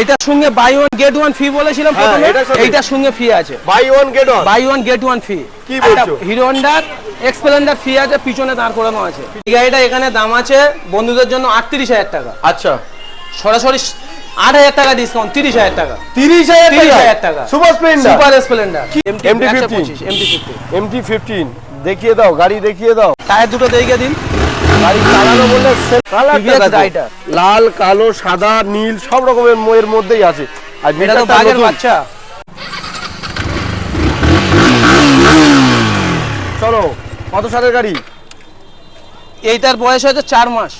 এইটার সঙ্গে buy one get one free বলেছিলাম হ্যাঁ, প্রথমে এটার এইটার সঙ্গে ফি আছে। Buy one get one buy one get one free কি বলছো? হিরো হন্ডার এক্সপ্লেন্ডার ফি আছে পিছনে দাঁড় করানো আছে। এই গাড়িটা এখানে দাম আছে বন্ধুদের জন্য আটত্রিশ হাজার টাকা। আচ্ছা। সরাসরি আট হাজার টাকা ডিসকাউন্ট তিরিশ হাজার টাকা। তিরিশ হাজার টাকা? Super splendor super splendor MT 15 MT fifty MT fifteen দেখিয়ে দাও গাড়ি দেখিয়ে দাও। টায়ার দুটো দেখে দিন। লাল কালো সাদা নীল সব রকমের ময়ের মধ্যেই আছে। আর এটা তো বাঘের বাচ্চা। চলো কত সালের গাড়ি? এইটার বয়স হয়তো চার মাস।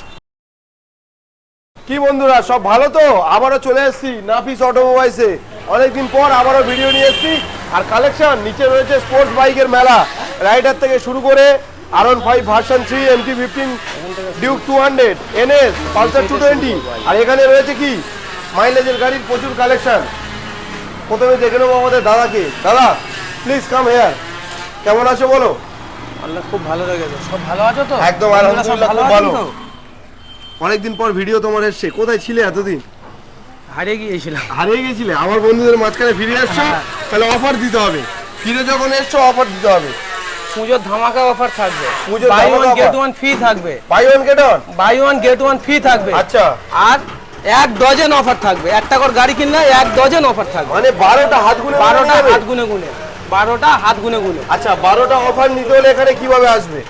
কি বন্ধুরা সব ভালো তো? আবারও চলে এসেছি নাফিস অটোমোবাইলসে। অনেকদিন পর আবারও ভিডিও নিয়ে এসেছি। আর কালেকশন নিচে রয়েছে স্পোর্টস বাইকের মেলা। রাইডার থেকে শুরু করে R one five version three M T fifteen Duke two hundred NS Pulsar two twenty. আর এখানে রয়েছে কি? মাইলেজের গাড়ির প্রচুর কালেকশন। প্রথমে দেখে নেব আমাদের দাদাকে। দাদা প্লিজ কাম হেয়ার কেমন আছো বলো? আল্লাহ খুব ভালো লেগেছে সব ভালো আছো তো? একদম আলহামদুলিল্লাহ খুব ভালো? অনেকদিন পর ভিডিও তোমার এসছে। কোথায় ছিলে এতদিন? হারিয়ে গিয়েছিলাম। হারিয়ে গেছিলে আমার বন্ধুদের মাঝখানে ফিরে এসছো হ্যাঁ। তাহলে অফার দিতে হবে। ফিরে যখন এসছো অফার দিতে হবে। পুজোর ধামাকা অফার থাকবে। পুজোর buy one get one free থাকবে। Buy one get one buy one get one free থাকবে। আচ্ছা। আর এক ডজন অফার থাকবে। একটা করে গাড়ি কিনলে এক ডজন অফার থাকবে। মানে বারোটা হাত গুনে বারোটা হাত গুনে গুনে। বারোটা হাত গুনে গুনে। আচ্ছা বারোটা অফার নিতে হলে এখানে কীভাবে আসবে?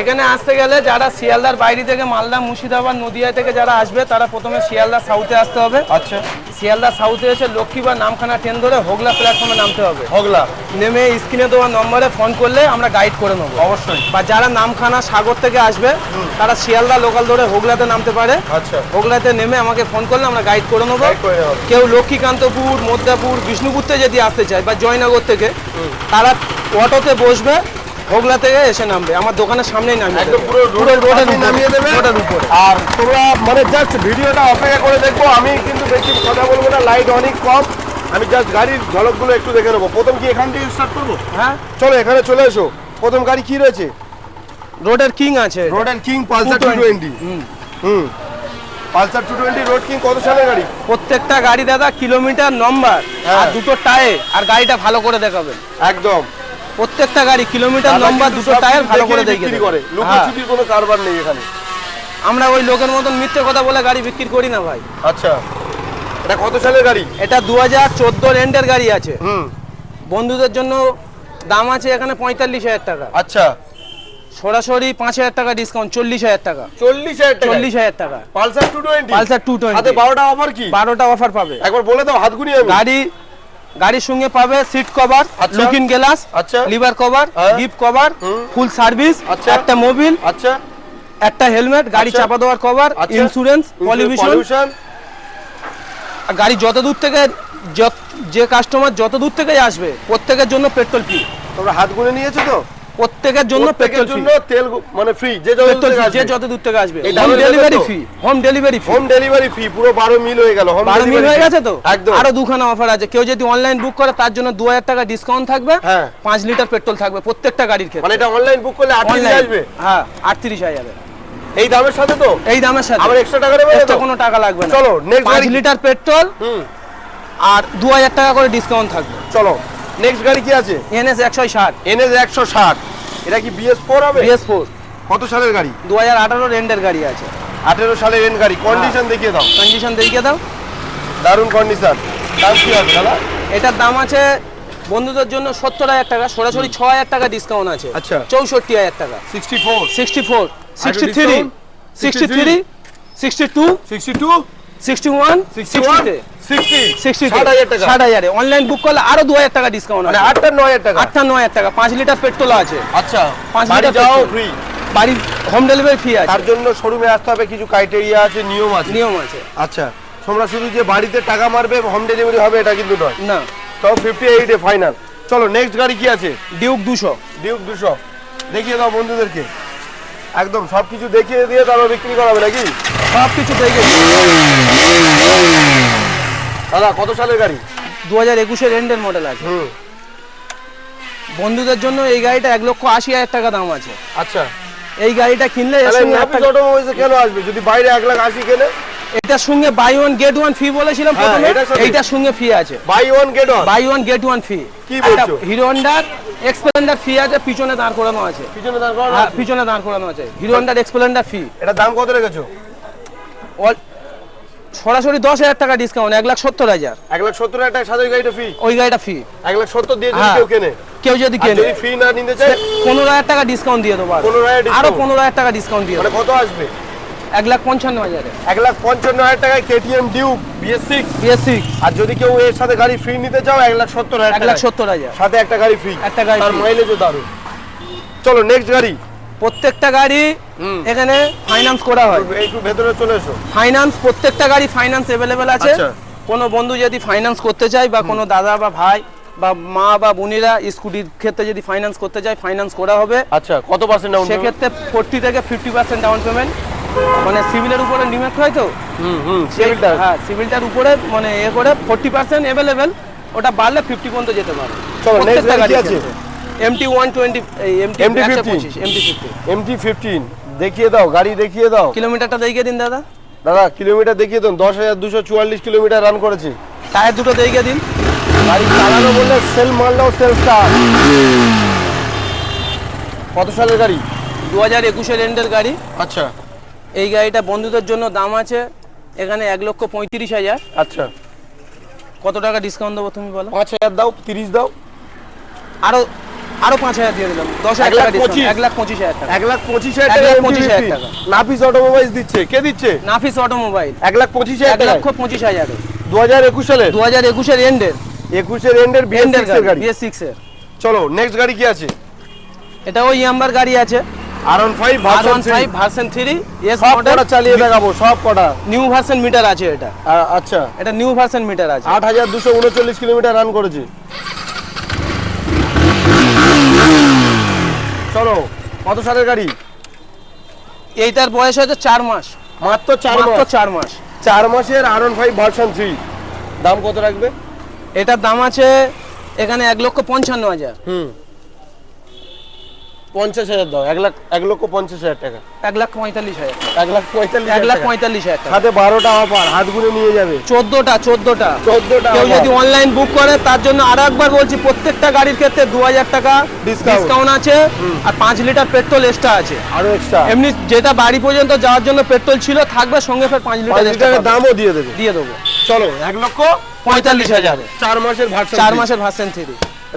এখানে আসতে গেলে যারা শিয়ালদার বাইরে থেকে মালদা মুর্শিদাবাদ নদিয়া থেকে যারা আসবে তারা প্রথমে শিয়ালদা সাউথে আসতে হবে। আচ্ছা। শিয়ালদা সাউথে এসে লক্ষ্মী বা নামখানা ট্রেন ধরে হোগলা প্ল্যাটফর্মে নামতে হবে। হোগলা। নেমে স্ক্রিনে দেওয়া নম্বরে ফোন করলে আমরা গাইড করে নেব। অবশ্যই। বা যারা নামখানা সাগর থেকে আসবে তারা শিয়ালদা লোকাল ধরে হোগলাতে নামতে পারে। আচ্ছা। হোগলাতে নেমে আমাকে ফোন করলে আমরা গাইড করে নেব। কেউ লক্ষ্মীকান্তপুর মধ্যাপুর বিষ্ণুপুর থেকে যদি আসতে চায় বা জয়নগর থেকে তারা অটোতে বসবে হোগলা থেকে এসে নামবে। আমার দোকানের সামনেই নামবে পুরো রোডের রোডে নামিয়ে দেবে। রোডের উপরে। আর তোমরা মানে জাস্ট ভিডিওটা অপেক্ষা করে দেখব। আমি কিন্তু বেশি কথা বলব না লাইট অনেক কম। আমি জাস্ট গাড়ির ঝলকগুলো একটু দেখে নেব। প্রথম কি এখান থেকে স্টার্ট করব? হ্যাঁ। চলো এখানে চলে এসো। প্রথম গাড়ি কি রয়েছে? রোডের কিং আছে। Road and king Pulsar two twenty hmm. Hmm. Pulsar two twenty road king কত সালের গাড়ি? প্রত্যেকটা গাড়ি দাদা কিলোমিটার নম্বর হ্যাঁ। আর দুটো টায়ে আর গাড়িটা ভালো করে দেখাবেন। একদম। প্রত্যেকটা গাড়ি কিলোমিটার লম্বা দুটো টায়ার ভালো করে বিক্রি করে। হ্যাঁ। কোনো কারবার নেই এখানে। আমরা ওই লোকের মতন মিথ্যে কথা বলে গাড়ি বিক্রি করি না ভাই। আচ্ছা। এটা কত সালের গাড়ি? এটা দু হাজার চোদ্দোর এন্ডের গাড়ি আছে। হুম। বন্ধুদের জন্য দাম আছে এখানে পঁয়তাল্লিশ হাজার টাকা। আচ্ছা। সরাসরি পাঁচ হাজার টাকা ডিসকাউন্ট চল্লিশ হাজার টাকা। চল্লিশ হাজার টাকা? চল্লিশ হাজার টাকা। Pulsar two twenty Pulsar two twenty বারোটা অফার কি? বারোটা অফার পাবে। একবার বলে দাও হাত গুনি গাড়ি গাড়ির সঙ্গে পাবে সিট কভার আচ্ছা। লুকিং গ্লাস আচ্ছা lever cover. Gift cover full service আচ্ছা। একটা মোবিল আচ্ছা একটা হেলমেট গাড়ি আচ্ছা। চাপা দেওয়ার কভার আচ্ছা। ইন্স্যুরেন্স পলিউশন গাড়ি যত দূর থেকে যে কাস্টমার যত দূর থেকে আসবে প্রত্যেকের জন্য পেট্রোল ফ্রি তোমরা হাত গুনে নিয়েছো তো প্রত্যেকের জন্য পেট্রোল জন্য তেল মানে ফ্রি যে যত যে যত দূর থেকে আসবে। Home delivery free home delivery free home delivery free পুরো বারো মিল হয়ে গেল হোম মিল হয়ে গেছে তো? একদম। আরও দুখানা অফার আছে। কেউ যদি অনলাইন বুক করে তার জন্য দু হাজার টাকা ডিসকাউন্ট থাকবে হ্যাঁ। পাঁচ লিটার পেট্রোল থাকবে প্রত্যেকটা গাড়ির মানে এটা অনলাইন বুক করলে আট দিন অনলাইন আসবে? হ্যাঁ আটত্রিশ হাজারে এই দামের সাথে তো? এই দামের সাথে। আবার এক্সট্রা টাকা নেবে extra কোনো টাকা লাগবে না। চলো, পাঁচ গাড়ি। লিটার পেট্রোল হুম। আর দু হাজার টাকা করে ডিসকাউন্ট থাকবে। চলো। নেক্সট গাড়ি কি আছে? এনএস একশো ষাট। এনএস একশো ষাট। এটা কি বিএস ফোর হবে? বিএস ফোর কত সালের গাড়ি? দু হাজার আঠারো রেন্ডের গাড়ি আছে। আঠেরো সালের এন গাড়ি। কন্ডিশন দেখিয়ে দাও। কন্ডিশন দেখিয়ে দাও। দারুণ কন্ডিশন দাম কি হবে দাদা? এটার দাম আছে বন্ধুদের জন্য সত্তর হাজার টাকা সরাসরি ছ হাজার টাকা ডিসকাউন্ট আছে। আচ্ছা। চৌষট্টি হাজার টাকা। Sixty four sixty four sixty three? Sixty three sixty two sixty two টাকা। অনলাইন বুক করলে আরও দু হাজার টাকা ডিসকাউন্ট মানে টাকা। টাকা। লিটার পেট্রোল আছে। আচ্ছা লিটার যাও ফ্রি হোম ডেলিভারি ফ্রি আছে। তার জন্য শোরুমে আসতে হবে কিছু ক্রাইটেরিয়া আছে নিয়ম আছে। নিয়ম আছে। আচ্ছা তোমরা শুধু যে বাড়িতে টাকা মারবে হোম ডেলিভারি হবে এটা কিন্তু নয়। না। তাও ফিফটি এইটে ফাইনাল চলো নেক্সট গাড়ি কি আছে? ডিউক ডিউক দেখিয়ে দাও বন্ধুদেরকে। একদম সব কিছু দেখিয়ে দিয়ে তারপর বিক্রি করাবে নাকি? সব কিছু পেয়ে গেছি। দাদা কত সালের গাড়ি? দু হাজার একুশের এন্ডের মডেল আছে। হুম। বন্ধুদের জন্য এই গাড়িটা এক লক্ষ আশি হাজার টাকা দাম আছে। আচ্ছা। এই গাড়িটা কিনলে কেন আসবে? যদি বাইরে এক লাখ আশি কেনে? এটার সঙ্গে buy one get one free বলেছিলাম হ্যাঁ, প্রথমে। এইটার সঙ্গে ফি আছে। Buy one get one buy one get one free কি বলছো? হিরো হন্ডার এক্সপ্লেন্ডার ফি আছে পিছনে দাঁড় করানো আছে। পিছনে দাঁড় করানো হ্যাঁ? পিছনে দাঁড় করানো আছে। হিরো হন্ডার এক্সপ্লেন্ডার ফি এটা দাম কত রেখেছো? সরাসরি দশ হাজার টাকা ডিসকাউন্ট এক লাখ সত্তর হাজার। এক লাখ সত্তর হাজার টাকা সাথে গাড়িটা ফি ওই গাড়িটা ফি এক লাখ সত্তর দিয়ে যদি হ্যাঁ। কেউ কেনে। কেউ যদি কেনে। ফি না নিতে চায়? পনেরো হাজার টাকা ডিসকাউন্ট দিয়ে দেবো আরও। 15,000 আরও পনেরো হাজার টাকা ডিসকাউন্ট দিয়ে মানে কত আসবে? এক লাখ পঞ্চান্ন হাজারে। এক লাখ পঞ্চান্ন হাজার টাকায় KTM Duke BS six BS six আর যদি কেউ এর সাথে গাড়ি ফ্রি নিতে চাও এক লাখ সত্তর হাজার এক লাখ সত্তর হাজার। সাথে একটা গাড়ি ফ্রি একটা গাড়ি। মাইলেজও দারুণ। চলো নেক্সট গাড়ি। প্রত্যেকটা গাড়ি এখানে ফাইন্যান্স করা হয়। একটু ভেতরে চলে এসো। ফাইন্যান্স প্রত্যেকটা গাড়ি ফাইন্যান্স অ্যাভেলেবেল আছে। আচ্ছা। কোনো বন্ধু যদি ফাইন্যান্স করতে চায় বা কোনো দাদা বা ভাই বা মা বা বোনেরা স্কুটির ক্ষেত্রে যদি ফাইন্যান্স করতে চায় ফাইন্যান্স করা হবে। আচ্ছা কত পার্সেন্ট ডাউন সেক্ষেত্রে ফোর্টি থেকে ফিফটি পার্সেন্ট ডাউন পেমেন্ট মানে সিভিলের উপরে লিমিট হয় তো? হুম হুম সেই- সিভিলটা হ্যাঁ সিভিলটার উপরে মানে এ করে ফোর্টি পার্সেন্ট অ্যাভেলেবেল ওটা বাড়লে ফিফটি পর্যন্ত যেতে পারে। চলো, next প্রত্যেকটা গাড়ি কি গাড়ির আছে? ক্ষেত্রে। MT 120 এই MT MT 50 125 MT 50 MT fifteen দেখিয়ে দাও গাড়ি দেখিয়ে দাও। কিলোমিটারটা দেখিয়ে দিন দাদা। দাদা কিলোমিটার দেখিয়ে দাও দশ হাজার দুশো চুয়াল্লিশ কিলোমিটার রান করেছে। টায়ার দুটো দেখিয়ে দিন। গাড়ি চালানো বললে সেল মারলেও সেল স্টার। কত সালের গাড়ি? দু হাজার একুশের এন্ডের গাড়ি। আচ্ছা। এই গাড়িটা বন্ধুদের জন্য দাম আছে এখানে এক লক্ষ পঁয়ত্রিশ হাজার। আচ্ছা। কত টাকা ডিসকাউন্ট দেবো তুমি বলো? পাঁচ হাজার দাও তিরিশ দাও। আরও আরও পাঁচ হাজার দিয়ে দিলাম। দশ এক হাজার লাখ টাকা পঁচিশ। এক লাখ পঁচিশ হাজার টাকা। এক লাখ পঁচিশ হাজার টাকা পঁচিশ হাজার টাকা। নাফিস অটোমোবাইলস দিচ্ছে। কে দিচ্ছে? নাফিস অটোমোবাইল এক লাখ পঁচিশ এক লক্ষ পঁচিশ হাজারে। দু হাজার একুশ সালের? দু হাজার একুশের এন্ডের একুশের এন্ডের এন্ডের বিএস গাড়ি। বিএস সিক্স এর। চলো নেক্সট গাড়ি কি আছে? এটা ওই ইয়াম্বার গাড়ি আছে। R one five R one five version three S model চালিয়ে দেখাবো সব কটা। নিউ ভার্সন মিটার আছে এটা। আচ্ছা। এটা নিউ ভার্সন মিটার আছে। আট হাজার দুশো উনচল্লিশ কিলোমিটার রান করেছে। চলো কত সালের গাড়ি? এইটার বয়স হয়েছে চার মাস। মাত্র চার মাত্র মাস। চার মাস। চার মাসের R one five version three দাম কত রাখবে? এটার দাম আছে এখানে এক লক্ষ পঞ্চান্ন হাজার। হুম। পঞ্চাশ হাজার দাও এক লাখ এক লক্ষ পঞ্চাশ হাজার টাকা। এক লাখ পঁয়তাল্লিশ হাজার এক লাখ পঁয়তাল্লিশ এক লাখ পঁয়তাল্লিশ হাজার সাথে বারোটা অফার হাত গুনে নিয়ে যাবে। চোদ্দোটা চোদ্দোটা। চোদ্দটা কেউ যদি অনলাইন বুক করে তার জন্য আরও একবার বলছি প্রত্যেকটা গাড়ির ক্ষেত্রে দু হাজার টাকা। ডিসকাউন্ট আছে আর পাঁচ লিটার পেট্রোল এক্সট্রা আছে। আরও এক্সট্রা এমনি যেটা বাড়ি পর্যন্ত যাওয়ার জন্য পেট্রোল ছিল থাকবে সঙ্গে ফের পাঁচ লিটার দামও দিয়ে দেবে। দিয়ে দেবো। চলো এক লক্ষ পঁয়তাল্লিশ হাজার। চার মাসের চার মাসের ভার্সেন থ্রি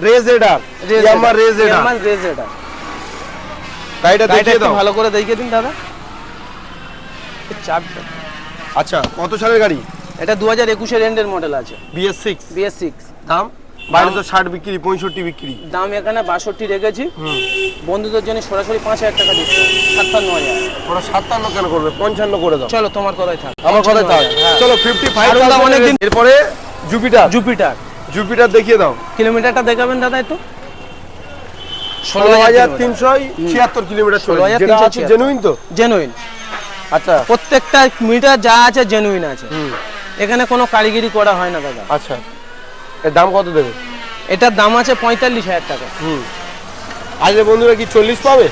রেজ এডার ইয়ামার রেজ এডার আমার রেজ এটা গাড়িটা দেখিয়ে দাও। ভালো করে দেখিয়ে দিন দাদা। আচ্ছা কত সালের গাড়ি? এটা দু হাজার একুশের এন্ডের মডেল আছে। বিএস সিক্স বিএস সিক্স দাম? বাইরে তো ষাট বিক্রি পঁয়ষট্টি বিক্রি। দাম এখানে বাষট্টি রেখেছি। বন্ধুদের জন্য সরাসরি পাঁচ হাজার টাকা ডিসকাউন্ট সাতান্ন হাজার। ওরা সাতান্ন কেন করবে? পঞ্চান্ন করে দাও। চলো তোমার কথাই থাক। আমার কথা তাই হ্যাঁ। চলো ফিফটি ফাইভ অনেকদিন- এরপরে জুপিটার জুপিটার জুপিটার দেখিয়ে দাও। কিলোমিটারটা দেখাবেন দাদা একটু। ষোলো হাজার তিনশো ছিয়াত্তর কিলোমিটার চলে। 16,376 যেটা জেনুইন তো? জেনুইন আচ্ছা। প্রত্যেকটা মিটার যা আছে জেনুইন আছে। এখানে কোনো কারিগরি করা হয় না দাদা। আচ্ছা। এর দাম কত দেবে? এটার দাম আছে পঁয়তাল্লিশ হাজার টাকা। হুম। আজকে বন্ধুরা কি চল্লিশ পাবে?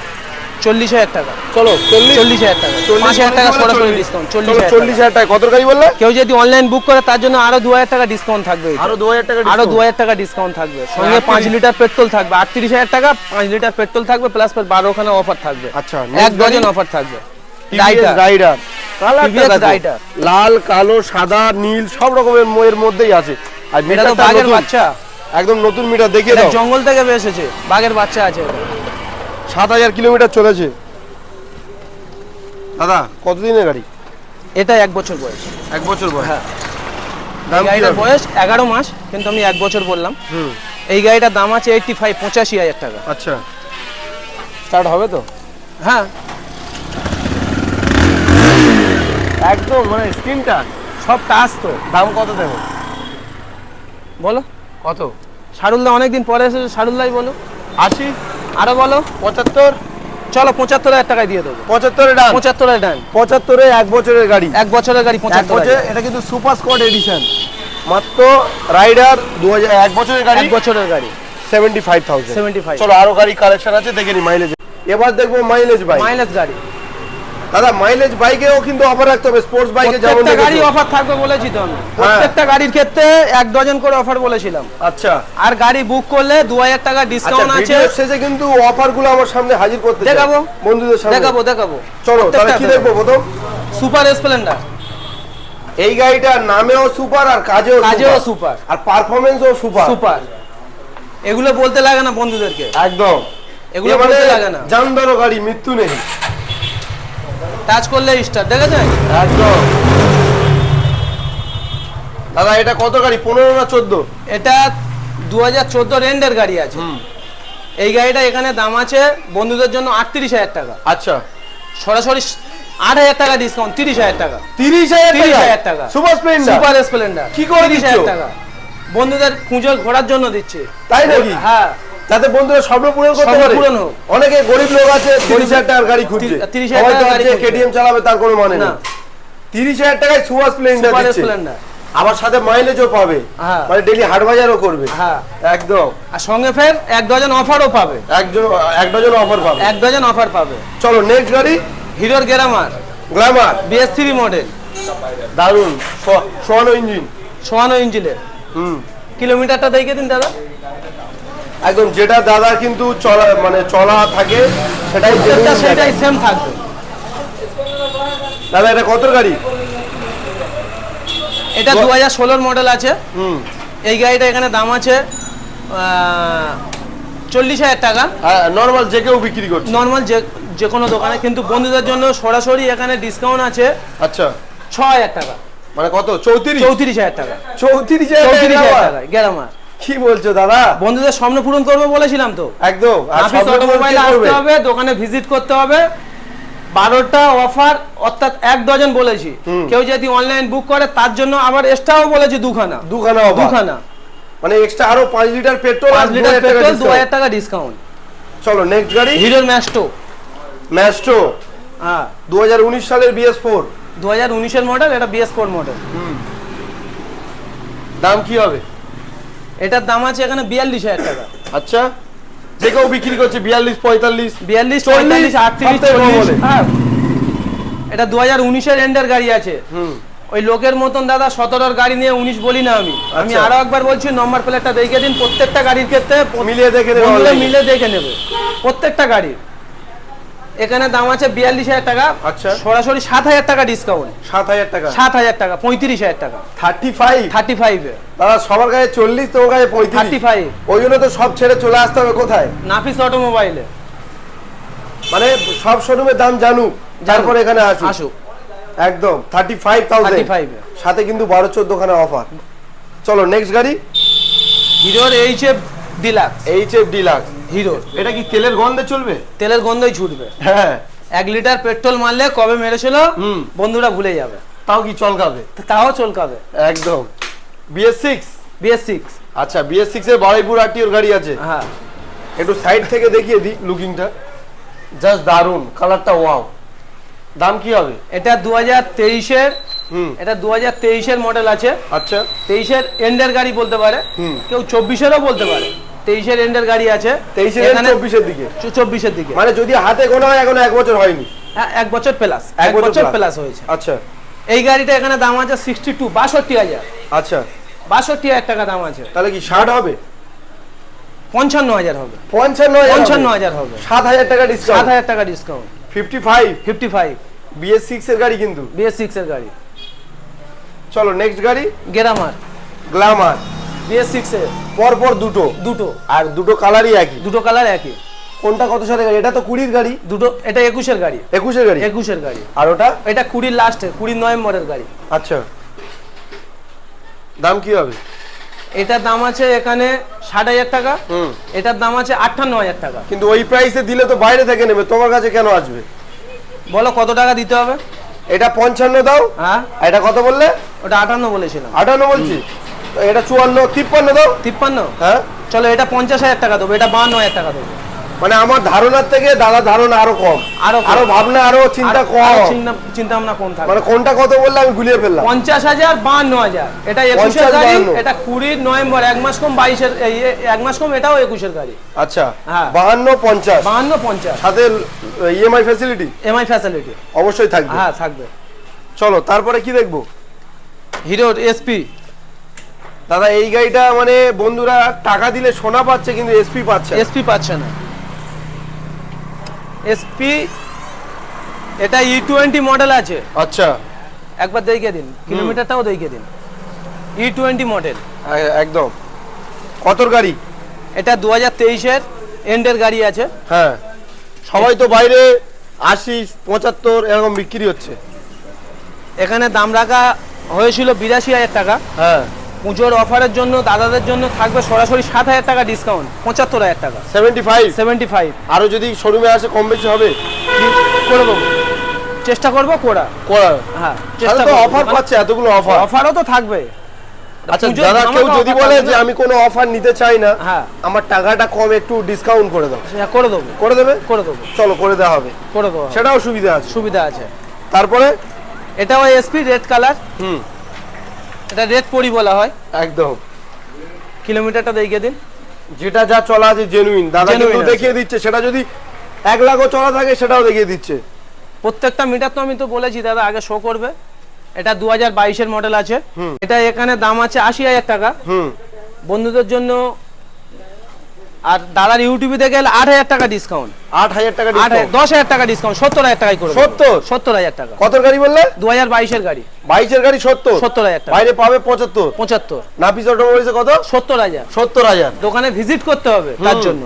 চল্লিশ হাজার টাকা। চলো চল্লিশ চল্লিশ হাজার টাকা। চল্লিশ হাজার টাকা সরাসরি ডিসকাউন্ট চল্লিশ চল্লিশ হাজার টাকা। কত গাড়ি বললে? কেউ যদি অনলাইন বুক করে তার জন্য আরও দু হাজার টাকা ডিসকাউন্ট থাকবে আরও দু হাজার টাকা আরও দু হাজার টাকা ডিসকাউন্ট থাকবে। সঙ্গে পাঁচ লিটার পেট্রোল থাকবে আটত্রিশ হাজার টাকা পাঁচ লিটার পেট্রোল থাকবে প্লাস বারোখানা অফার থাকবে। আচ্ছা এক ডজন অফার থাকবে। রাইডার। লাল কালো সাদা নীল সব রকমের ময়ের মধ্যেই আছে। আর বাঘের বাচ্চা। একদম নতুন মিটার দেখিয়ে জঙ্গল থেকে এসেছে। বাঘের বাচ্চা আছে। সাত হাজার কিলোমিটার চলেছে। দাদা কতদিনের গাড়ি? এটা এক বছর বয়স। এক বছর বয়স? হ্যাঁ। গাড়িটার বয়স এগারো মাস কিন্তু আমি এক বছর বললাম। হুম। এই গাড়িটার দাম আছে এইটটি ফাইভ পঁচাশি হাজার টাকা। আচ্ছা। স্টার্ট হবে তো? হ্যাঁ। একদম মানে স্ক্রিনটা সব টাচ তো। দাম কত দেবো? বলো। কত? শারুলদা অনেকদিন পরে এসেছে। শারুলদাই বলো। আশি? আরও বলো। পঁচাত্তর। চলো পঁচাত্তর হাজার টাকায় দিয়ে দেবো। পঁচাত্তরে ডান পঁচাত্তর ডান পঁচাত্তরে এক বছরের গাড়ি। এক বছরের গাড়ি পঁচাত্তর এটা কিন্তু সুপার স্কোয়াড এডিশন। মাত্র রাইডার দু এক বছরের গাড়ি। এক বছরের গাড়ি। Seventy five thousand seventy five চলো আরও গাড়ি কালেকশন আছে দেখে নি মাইলেজ এবার দেখব মাইলেজ ভাই মাইলেজ গাড়ি। দাদা মাইলেজ বাইকেও কিন্তু অফার রাখতে হবে স্পোর্টস বাইকে যেমন প্রত্যেকটা গাড়ি অফার থাকবে বলেছি তো আমি। হ্যাঁ। প্রত্যেকটা গাড়ির ক্ষেত্রে এক ডজন করে অফার বলেছিলাম। আচ্ছা। আর গাড়ি বুক করলে দু হাজার টাকা আচ্ছা ডিসকাউন্ট আছে। ভিডিওর শেষে কিন্তু অফারগুলো আমার সামনে হাজির করতে। দেখাবো। বন্ধুদের সামনে। দেখাবো দেখাবো। চলো তাহলে কি দেখব প্রথম? সুপার স্প্লেন্ডার এই গাড়িটার নামেও সুপার আর কাজেও কাজেও সুপার আর পারফরমেন্সও সুপার সুপার এগুলো বলতে লাগে না বন্ধুদেরকে। একদম। এগুলো বলতে লাগে না। জানদারও গাড়ি মৃত্যু নেই। টাচ করলে স্টার দেখেছেন একদম। দাদা এটা কত গাড়ি? পনেরো না চোদ্দ? এটা দু হাজার চোদ্দ রেন্ডের গাড়ি আছে। এই গাড়িটা এখানে দাম আছে বন্ধুদের জন্য আটত্রিশ হাজার টাকা। আচ্ছা। সরাসরি আট হাজার টাকা ডিসকাউন্ট তিরিশ হাজার টাকা। তিরিশ হাজার টাকা? সুপার স্প্লেন্ডার সুপার স্প্লেন্ডার কি করে তিরিশ হাজার টাকা। বন্ধুদের পুজো ঘোরার জন্য দিচ্ছে। তাই নাকি? হ্যাঁ। যাতে বন্ধুরা স্বপ্ন পূরণ করতে পারে। অনেকে গরিব লোক আছে তিরিশ হাজার টাকার গাড়ি খুঁজছে তি- 30,000 সবাই তো টাকার গাড়ি কেটিএম চালাবে তার কোনো মানে না। তিরিশ হাজার টাকায় সুপার স্প্লেন্ডার স্প্লেন্ডার আবার সাথে মাইলেজও পাবে। হ্যাঁ। মানে ডেলি হাট বাজারও করবে। হ্যাঁ। একদম। আর সঙ্গে ফের এক ডজন অফারও পাবে। একজন এক ডজন অফার পাবে। এক ডজন অফার পাবে। চলো নেক্সট গাড়ি? হিরোর glamour glamour BS three model দারুণ সোয়ানো ইঞ্জিন সোয়ানো ইঞ্জিনের হুম। কিলোমিটারটা দেখে দিন দাদা। একদম যেটা দাদা কিন্তু চলা মানে চলা থাকে সেটাই সেটাই সেম থাকবে। দাদা এটা কত গাড়ি? এটা দু হাজার ষোলোর মডেল আছে। হুম। এই গাড়িটা এখানে দাম আছে চল্লিশ হাজার টাকা। নর্মাল যে কেউ বিক্রি করছে। নর্মাল যে যে কোনো দোকানে কিন্তু বন্ধুদের জন্য সরাসরি এখানে ডিসকাউন্ট আছে আচ্ছা। ছ হাজার টাকা। মানে কত? চৌত্রিশ? চৌত্রিশ হাজার টাকা। চৌত্রিশ হাজার টাকা গ্যারামার। কি বলছো দাদা? বন্ধুদের স্বপ্ন পূরণ করব বলেছিলাম তো। একদম নাফিস অটোমোবাইলে? আসতে হবে দোকানে ভিজিট করতে হবে। বারোটা অফার অর্থাৎ এক ডজন বলেছি। কেউ যদি অনলাইন বুক করে তার জন্য আবার এক্সট্রাও বলেছি দুখানা। দুখানা দুখানা। মানে এক্সট্রা আরও পাঁচ লিটার পেট্রোল পাঁচ লিটার পেট্রোল দু হাজার টাকা ডিসকাউন্ট চলো নেক্সট গাড়ি? হিরো ম্যাস্টো ম্যাস্ট্রো হ্যাঁ। দু হাজার উনিশ সালের বিএস ফোর দু হাজার উনিশের মডেল এটা বিএস ফোর মডেল দাম কি হবে? এটার দাম আছে এখানে বিয়াল্লিশ হাজার টাকা। আচ্ছা যে কেউ বিক্রি করছে বিয়াল্লিশ পঁয়তাল্লিশ বিয়াল্লিশ চল্লিশ, আটত্রিশ। হ্যাঁ। এটা দু হাজার উনিশের এন্ডের গাড়ি আছে। হুম। ওই লোকের মতন দাদা সতেরোর গাড়ি নিয়ে উনিশ বলি না আমি। আমি আচ্ছা। আরও একবার বলছি নম্বর প্লেটটা দেখে দিন প্রত্যেকটা গাড়ির ক্ষেত্রে মিলিয়ে দেখে মিলে দেখে নেবে। প্রত্যেকটা গাড়ি এখানে দাম আছে বিয়াল্লিশ হাজার টাকা। আচ্ছা। সরাসরি সাত হাজার টাকা ডিসকাউন্ট সাত হাজার টাকা। সাত হাজার টাকা পঁয়ত্রিশ হাজার টাকা। থার্টি ফাইভ থার্টি ফাইভে দাদা সবার কাছে চল্লিশ তোমার কাছে থার্টি ফাইভ ওই জন্য তো সব ছেড়ে চলে আসতে হবে কোথায়? নাফিস অটোমোবাইলে। মানে সব শোরুমের দাম জানুক তারপরে এখানে আসুক। আসুক। একদম থার্টি ফাইভ থাউজেন্ড সাথে কিন্তু বারো চোদ্দ খানা অফার চলো নেক্সট গাড়ি। হিরোর H F deluxe. H F deluxe হিরোর এটা কি তেলের গন্ধে চলবে? তেলের গন্ধই ছুটবে। হ্যাঁ। এক লিটার পেট্রোল মারলে কবে মেরেছিল। বন্ধুরা ভুলে যাবে। তাও কি চলকাবে? তাও চলকাবে। একদম। বিএস সিক্স বিএস সিক্স আচ্ছা বিএস সিক্স এর বারুইপুর আরটিওর গাড়ি আছে। হ্যাঁ। একটু সাইড থেকে দেখিয়ে দিই লুকিংটা জাস্ট দারুণ কালারটা ওয়াও দাম কি হবে? এটা দু হাজার তেইশের এটা দু হাজার তেইশের মডেল আছে। আচ্ছা। তেইশের এন্ডের গাড়ি বলতে পারে। কেউ চব্বিশেরও বলতে পারে। তেইশের এন্ডের গাড়ি আছে। তেইশে চব্বিশের দিকে? চব্বিশের দিকে। মানে যদি হাতে গোনা হয় এখন এক বছর হয়নি? হ্যাঁ, এক বছর প্লাস এক বছর প্লাস হয়েছে। আচ্ছা। এই গাড়িটা এখানে দাম আছে সিক্সটি টু বাষট্টি হাজার। আচ্ছা। বাষট্টি হাজার টাকা দাম আছে। তাহলে কি ষাট হবে? পঞ্চান্ন হাজার হবে। পঞ্চান্ন পঞ্চান্ন হাজার হবে। সাত হাজার টাকা সাত হাজার টাকা discount fifty five fifty five BS six এর গাড়ি কিন্তু। বিএস সিক্স এর গাড়ি। চলো নেক্সট গাড়ি? গেরামার গ্ল্যামার বিএস সিক্স এর। পর পর দুটো। দুটো। আর দুটো কালারই একই। দুটো কালার একই। কোনটা কত সালের গাড়ি? এটা তো কুড়ির গাড়ি। দুটো এটা একুশের গাড়ি। একুশের গাড়ি? একুশের গাড়ি। আর ওটা? এটা কুড়ির লাস্টে কুড়ি নভেম্বরের গাড়ি। আচ্ছা। দাম কি হবে? এটার দাম আছে এখানে ষাট হাজার টাকা। হুম। এটার দাম আছে আটান্ন হাজার টাকা। কিন্তু ওই প্রাইসে দিলে তো বাইরে থেকে নেবে। তোমার কাছে কেন আসবে? বলো কত টাকা দিতে হবে? এটা পঞ্চান্ন দাও। হ্যাঁ। এটা কত বললে? ওটা আটান্ন বলেছিলাম। আটান্ন বলছি। এটা চুয়ান্ন তিপ্পান্ন দাও। তিপ্পান্ন? হ্যাঁ। চলো এটা পঞ্চাশ হাজার টাকা দেবো এটা বান্ন হাজার টাকা দেবো। মানে আমার ধারণার থেকে দাদা ধারণা আরও কম। আরও আরও ভাবনা আরও চিন্তা কম। চিন্তা ভাবনা কম থাকবে। মানে কোনটা কত বললে আমি গুলিয়ে ফেললাম। পঞ্চাশ হাজার বান্ন হাজার। এটা একুশের 50, গাড়ি এটা কুড়ির নভেম্বর এক মাস কম বাইশের এক মাস কম এটাও একুশের গাড়ি। আচ্ছা হ্যাঁ। বাহান্ন পঞ্চাশ। বাহান্ন পঞ্চাশ। সাথে ইএমআই ফ্যাসিলিটি এমআই ফ্যাসিলিটি অবশ্যই থাকবে। হ্যাঁ থাকবে। চলো তারপরে কি দেখব? হিরোর এসপি দাদা এই গাড়িটা মানে বন্ধুরা টাকা দিলে সোনা পাচ্ছে কিন্তু এসপি পাচ্ছে। এসপি পাচ্ছে না। এসপি এটা ই টোয়েন্টি মডেল আছে। আচ্ছা। একবার দেখিয়ে দিন কিলোমিটারটাও দেখিয়ে দিন। ই টোয়েন্টি মডেল একদম। কতর গাড়ি? এটা দু হাজার তেইশের এন্ডের গাড়ি আছে। হ্যাঁ। সবাই তো বাইরে আশি পঁচাত্তর এরকম বিক্রি হচ্ছে। এখানে দাম রাখা হয়েছিল বিরাশি হাজার টাকা। হ্যাঁ। পুজোর অফারের জন্য দাদাদের জন্য থাকবে সরাসরি সাত হাজার টাকা ডিসকাউন্ট পঁচাত্তর হাজার টাকা। সেভেন্টি ফাইভ সেভেন্টি ফাইভ আরও যদি শোরুমে আসে কম বেশি হবে? করে দেবো? চেষ্টা করব করা। করা। হ্যাঁ চেষ্টা অফার পাচ্ছে এতগুলো অফার অফারও তো থাকবে। আচ্ছা দাদা কেউ যদি বলে যে আমি কোনো অফার নিতে চাই না হ্যাঁ। আমার টাকাটা কম একটু ডিসকাউন্ট করে দাও। হ্যাঁ, করে দেবো। করে দেবে? করে দেবো। চলো করে দেওয়া হবে। করে দেবো সেটাও সুবিধা আছে। সুবিধা আছে। তারপরে? এটাও এসপি রেড কালার হুম। এটা রেড পরি বলা হয়। একদম। কিলোমিটারটা দেখিয়ে দিন। যেটা যা চলা আছে জেনুইন দাদা কিন্তু দেখিয়ে দিচ্ছে সেটা যদি এক লাখও চলা থাকে সেটাও দেখিয়ে দিচ্ছে। প্রত্যেকটা মিটার তো আমি তো বলেছি দাদা আগে শো করবে। এটা দু হাজার বাইশের মডেল আছে। এটা এখানে দাম আছে আশি হাজার টাকা। হুম। বন্ধুদের জন্য আর দাদার ইউটিউবে দেখে গেলে আট হাজার টাকা ডিসকাউন্ট আট হাজার টাকা দশ হাজার টাকা ডিসকাউন্ট সত্তর হাজার টাকায় করে সত্তর? সত্তর হাজার টাকা। কত গাড়ি বললে? দু হাজার বাইশের গাড়ি। বাইশের গাড়ি সত্তর? সত্তর হাজার টাকা। বাইরে পাবে পঁচাত্তর? পঁচাত্তর। নাপিস অটোমোবাইলসে কত? সত্তর হাজার। সত্তর হাজার। দোকানে ভিজিট করতে হবে তার জন্য।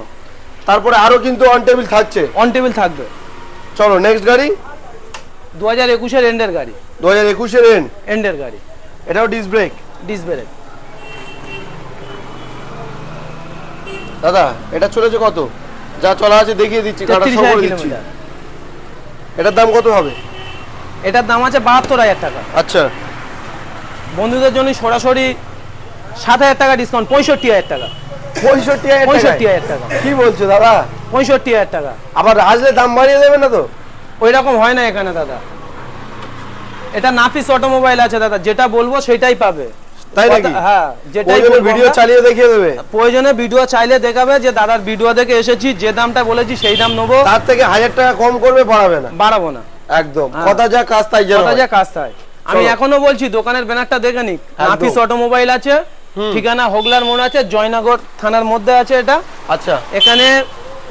তারপরে আরও কিন্তু অন টেবিল থাকছে। অন টেবিল থাকবে। চলো নেক্সট গাড়ি। দু হাজার একুশের এন্ডের গাড়ি। দু হাজার একুশের এন এন্ডের গাড়ি। এটাও ডিস ব্রেক ডিস ব্রেক দাদা এটা চলেছে কত? যা চলা আছে দেখিয়ে দিচ্ছি কাটা সব করে দিচ্ছি। এটার দাম কত হবে? এটার দাম আছে বাহাত্তর হাজার টাকা। আচ্ছা। বন্ধুদের জন্য সরাসরি সাত হাজার টাকা ডিসকাউন্ট পঁয়ষট্টি হাজার টাকা। পঁয়ষট্টি হাজার পঁয়ষট্টি হাজার টাকা। কি বলছো দাদা? পঁয়ষট্টি হাজার টাকা। আবার আসলে দাম বাড়িয়ে দেবে না তো? ওই রকম হয় না এখানে দাদা। এটা নাফিস অটোমোবাইল আছে দাদা। যেটা বলব সেটাই পাবে। তাই নাকি? হ্যাঁ যেটাই ভিডিও চালিয়ে দেখিয়ে দেবে। প্রয়োজনে ভিডিও চাইলে দেখাবে যে দাদার ভিডিও দেখে এসেছি যে দামটা বলেছি সেই দাম নেব। তার থেকে হাজার টাকা কম করবে বাড়াবে না। বাড়াবো না। একদম। হ্যাঁ। কথা যা কাজ তাই কথা যা কাজ তাই। আমি এখনও বলছি দোকানের ব্যানারটা দেখে নিক। নাফিস অটোমোবাইল আছে ঠিকানা হোগলার মোড় আছে জয়নগর থানার মধ্যে আছে এটা। আচ্ছা। এখানে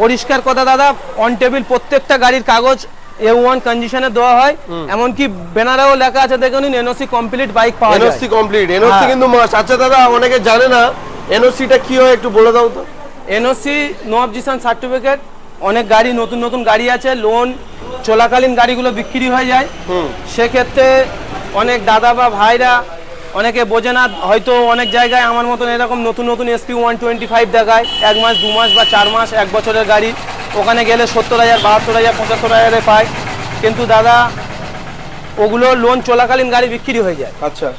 পরিষ্কার কথা দাদা অন টেবিল প্রত্যেকটা গাড়ির কাগজ এ ওয়ান কন্ডিশনে দেওয়া হয় এমনকি ব্যানারেও লেখা আছে এনওসি কমপ্লিট বাইক পাওয়া যায়। এনওসি কমপ্লিট এনওসি হ্যাঁ। কিন্তু মাস আচ্ছা দাদা অনেকে জানে না এনওসিটা কি হয় একটু বলে দাও তো। এনওসি নো অবজেকশন সার্টিফিকেট অনেক গাড়ি নতুন নতুন গাড়ি আছে লোন চলাকালীন গাড়িগুলো বিক্রি হয়ে যায়। সেক্ষেত্রে অনেক দাদা বা ভাইরা অনেকে বোঝে না হয়তো অনেক জায়গায় আমার মতন এরকম নতুন নতুন এসপি ওয়ান টোয়েন্টি ফাইভ দেখায় এক মাস দু মাস বা চার মাস এক বছরের গাড়ি। ওখানে গেলে সত্তর হাজার বাহাত্তর হাজার পঁচাত্তর হাজারে পায়। কিন্তু দাদা ওগুলো লোন চলাকালীন গাড়ি বিক্রি হয়ে যায়। আচ্ছা।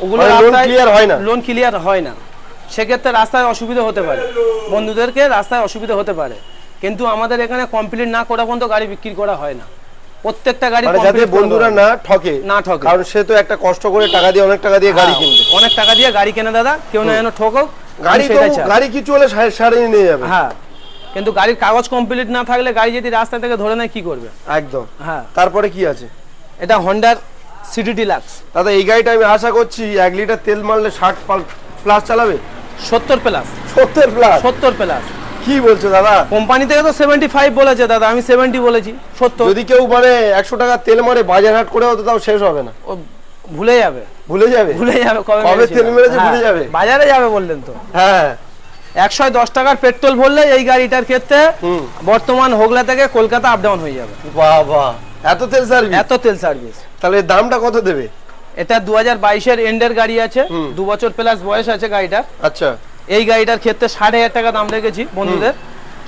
ওগুলো মানে হয় না? লোন ক্লিয়ার হয় না। সেক্ষেত্রে রাস্তায় অসুবিধা হতে পারে। বন্ধুদেরকে রাস্তায় অসুবিধা হতে পারে। কিন্তু আমাদের এখানে কমপ্লিট না করা পর্যন্ত গাড়ি বিক্রি করা হয় না। প্রত্যেকটা গাড়ি মানে যাতে বন্ধুরা না। ঠকে না ঠকে। কারণ সে তো একটা কষ্ট করে টাকা দিয়ে অনেক টাকা দিয়ে গাড়ি হ্যাঁ, কিনবে। অনেক টাকা দিয়ে গাড়ি কেনে দাদা কেউ না যেন ঠকুক গাড়ি। গাড়ি কিছু হলে সারে- সারিয়ে নিয়ে যাবে। হ্যাঁ। কিন্তু গাড়ির কাগজ কমপ্লিট না থাকলে গাড়ি যদি রাস্তা থেকে ধরে নেয় কি করবে? একদম। হ্যাঁ। তারপরে কি আছে? এটা হন্ডার সিডিটি লাক্স দাদা এই গাড়িটা আমি আশা করছি এক লিটার তেল মারলে ষাট প্লাস চালাবে? সত্তর প্লাস সত্তর প্লাস সত্তর প্লাস কি বলছো দাদা? কোম্পানি থেকে তো সেভেন্টি ফাইভ বলেছে দাদা আমি সেভেন্টি বলেছি সত্তর। যদি কেউ মানে একশো টাকা তেল মারে বাজার হাট করে হতো তাও শেষ হবে না। ও ভুলে যাবে। ভুলে যাবে? ভুলে যাবে কবে তেল মেরেছে হ্যাঁ, ভুলে যাবে? বাজারে যাবে বললেন তো। হ্যাঁ। একশো দশ টাকার পেট্রোল ভরলে এই গাড়িটার ক্ষেত্রে বর্তমান হোগলা থেকে কলকাতা আপ ডাউন হয়ে যাবে। বাহ বাহ এত তেল সার্ভিস এত তেল সার্ভিস তাহলে দামটা কত দেবে? এটা দু হাজার বাইশের এন্ডের গাড়ি আছে দু বছর প্লাস বয়স আছে গাড়িটার আচ্ছা। এই গাড়িটার ক্ষেত্রে ষাট হাজার টাকা দাম রেখেছি বন্ধুদের।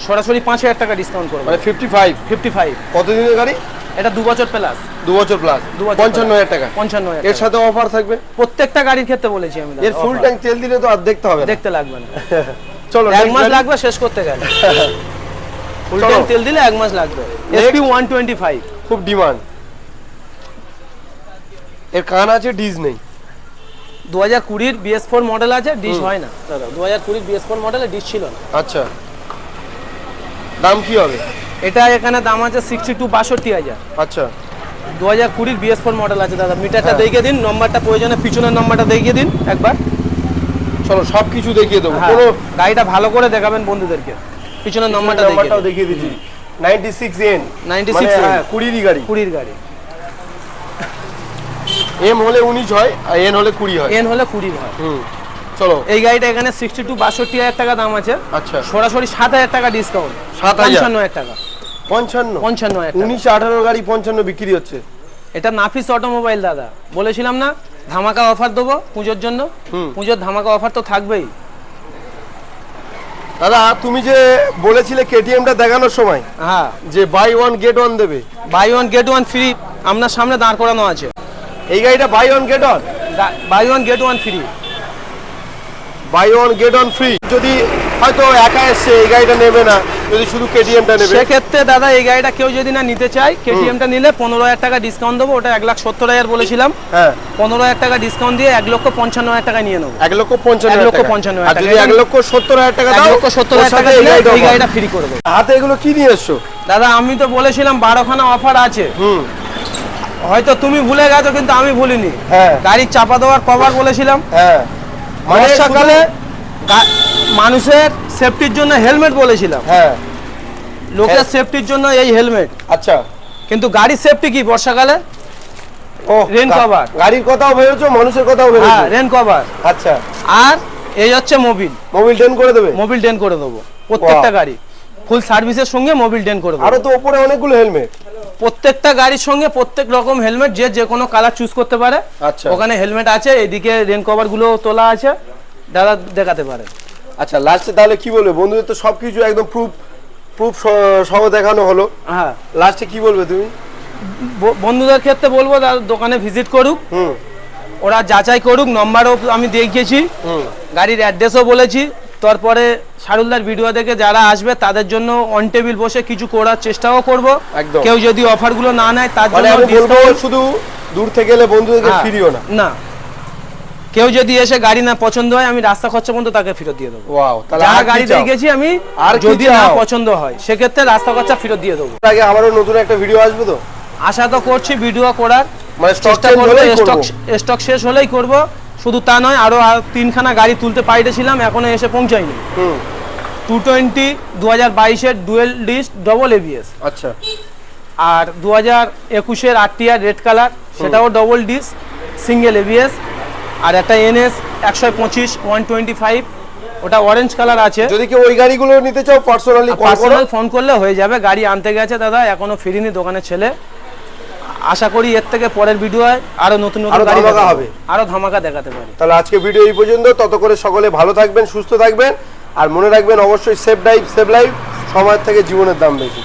সরাসরি পাঁচ হাজার টাকা ডিসকাউন্ট করব। মানে ফিফটি ফাইভ ফিফটি ফাইভ কতদিনের গাড়ি? এটা দু বছর প্লাস দু বছর প্লাস পঞ্চান্ন হাজার টাকা। পঞ্চান্ন এর সাথে অফার থাকবে? প্রত্যেকটা গাড়ির ক্ষেত্রে বলেছি আমি এর ফুল ট্যাঙ্ক তেল দিলে তো আর দেখতে হবে দেখতে লাগবে না। চলো এক মাস লাগবে শেষ করতে গেলে। ফুল। তেল দিলে এক মাস লাগবে। এসপি ওয়ান টোয়েন্টি ফাইভ খুব ডিমান্ড এর কান আছে ডিজ নেই। দু হাজার কুড়ির বিএস ফোর মডেল আছে ডিশ হয় না। দাদা দু হাজার কুড়ির বিএস ফোর মডেলে ডিশ ছিল না। আচ্ছা। দাম কি হবে? এটা এখানে দাম আছে সিক্সটি টু বাষট্টি হাজার। আচ্ছা। দু হাজার কুড়ির বিএস ফোর মডেল আছে দাদা। মিটারটা হ্যাঁ। দেখিয়ে দিন নম্বরটা প্রয়োজনে পিছনের নম্বরটা দেখিয়ে দিন একবার। চলো সব কিছু দেখিয়ে দেবো। হ্যাঁ, কোনো গাড়িটা ভালো করে দেখাবেন বন্ধুদেরকে। পিছনের নম্বরটা নাম্বারটাও দেখিয়ে দিচ্ছি। নাইনটি সিক্স এন 96 N হ্যাঁ কুড়িরই গাড়ি। কুড়ির গাড়ি। এম হলে উনিশ হয় আর এন হলে কুড়ি হয়। এন হলে কুড়ির হয়। হুম চলো। এই গাড়িটা এখানে সিক্সটি টু বাষট্টি হাজার টাকা দাম আছে। আচ্ছা। সরাসরি সাত হাজার টাকা ডিসকাউন্ট 7,000 পঞ্চান্ন হাজার টাকা। পঞ্চান্ন? পঞ্চান্ন। উনিশ আঠারো গাড়ি পঞ্চান্ন বিক্রি হচ্ছে। এটা নাফিস অটোমোবাইল দাদা। বলেছিলাম না? ধামাকা অফার দেবো পুজোর জন্য। পুজোর ধামাকা অফার তো থাকবেই। দাদা তুমি যে বলেছিলে কেটিএমটা দেখানোর সময় হ্যাঁ। যে বাই ওয়ান গেট ওয়ান দেবে। Buy one get one free আপনার সামনে দাঁড় করানো আছে। এই গাড়িটা buy one get one buy one get one free buy one get one free যদি হয়তো একা এসছে এই গাড়িটা নেবে না যদি শুধু কেটিএমটা নেবে। সেক্ষেত্রে দাদা এই গাড়িটা কেউ যদি না নিতে চায় কেটিএমটা নিলে পনেরো হাজার টাকা ডিসকাউন্ট দেবো ওটা এক লাখ সত্তর হাজার বলেছিলাম। হ্যাঁ। পনেরো হাজার টাকা ডিসকাউন্ট দিয়ে এক লক্ষ পঞ্চান্ন হাজার টাকা নিয়ে নেব। এক লক্ষ পঞ্চান্ন এক লক্ষ পঞ্চান্ন হাজার টাকা। এক লক্ষ সত্তর হাজার টাকা এক লক্ষ সত্তর হাজার টাকা এই দিলে গাড়িটা এই গাড়িটা ফ্রি করে দেবো। হাতে এগুলো কি নিয়ে এসছো? দাদা আমি তো বলেছিলাম বারোখানা অফার আছে। হুম। হয়তো তুমি ভুলে গেছো কিন্তু আমি ভুলিনি। হ্যাঁ। গাড়ির চাপা দেওয়ার কভার বলেছিলাম। হ্যাঁ। বর্ষাকালে মানুষের সেফটির জন্য হেলমেট বলেছিলাম। হ্যাঁ। লোকের হ্যাঁ। সেফটির জন্য এই হেলমেট আচ্ছা। কিন্তু গাড়ির সেফটি কি বর্ষাকালে? ও গা- cover। গাড়ির কথাও ভেবেছো মানুষের কথাও হ্যাঁ রেন কভার আচ্ছা। আর এই হচ্ছে মোবিল মোবিল করে দেবে? মোবিল ডেন করে দেবো। প্রত্যেকটা গাড়ি। ফুল সার্ভিসের সঙ্গে মোবিল ডেন করে দেবো। আরও তো উপরে অনেকগুলো হেলমেট প্রত্যেকটা গাড়ির সঙ্গে প্রত্যেক রকম হেলমেট যে যে কোনো কালার চুজ করতে পারে। আচ্ছা। ওখানে হেলমেট আছে এদিকে রেন কভারগুলো তোলা আছে। দাদা দেখাতে পারে। আচ্ছা লাস্টে তাহলে কি বলবে? বন্ধুদের তো সবকিছু একদম প্রুফ প্রুফ সহ দেখানো হলো। হ্যাঁ। লাস্টে কি বলবে তুমি? বন্ধুদের ক্ষেত্রে বলব দাদা দোকানে ভিজিট করুক। হুম। ওরা যাচাই করুক নম্বরও আমি দেখিয়েছি। হুম। গাড়ির অ্যাড্রেসও বলেছি। তারপরে শারুলদার ভিডিও দেখে যারা আসবে তাদের জন্য অন টেবিল বসে কিছু করার চেষ্টাও করব। কেউ যদি অফারগুলো না নেয় তার মানে জন্য বলব শুধু দূর থেকে এলে বন্ধুদেরকে হ্যাঁ, ফিরিও না। না। কেউ যদি এসে গাড়ি না পছন্দ হয় আমি রাস্তা খরচা পর্যন্ত তাকে ফেরত দিয়ে দেবো। যা গাড়ি? দিয়ে গেছি আমি আর যদি না পছন্দ হয় সেক্ষেত্রে রাস্তা খরচা ফেরত দিয়ে দেবো। আগে আবারও নতুন একটা ভিডিও আসবে তো? আশা তো করছি ভিডিও করার। মানে স্টক শেষ হলেই করব। শুধু তা নয় আরও তিনখানা গাড়ি তুলতে পাইতেছিলাম এখনও এসে পৌঁছায়নি। টু টোয়েন্টি দু হাজার বাইশের ডুয়েল ডিস্ক ডবল এবিএস আচ্ছা। আর দু হাজার একুশের আরটিআর রেড কালার সেটাও ডবল ডিস্ক সিঙ্গেল এবিএস আর একটা এনএস একশো পঁচিশ ওয়ান টোয়েন্টি ফাইভ ওটা অরেঞ্জ কালার আছে। যদি কেউ ওই গাড়িগুলো নিতে চাও পার্সোনালি পার্সোনাল ফোন করলে হয়ে যাবে গাড়ি আনতে গেছে দাদা এখনও ফিরিনি দোকানের ছেলে। আশা করি এর থেকে পরের ভিডিও আরও নতুন নতুন আরও গাড়ি ধামাকা হবে। আরও ধামাকা দেখাতে পারি। তাহলে আজকে ভিডিও এই পর্যন্ত। তত করে সকলে ভালো থাকবেন সুস্থ থাকবেন। আর মনে রাখবেন অবশ্যই সেফ ড্রাইভ সেফ লাইফ সময়ের থেকে জীবনের দাম বেশি।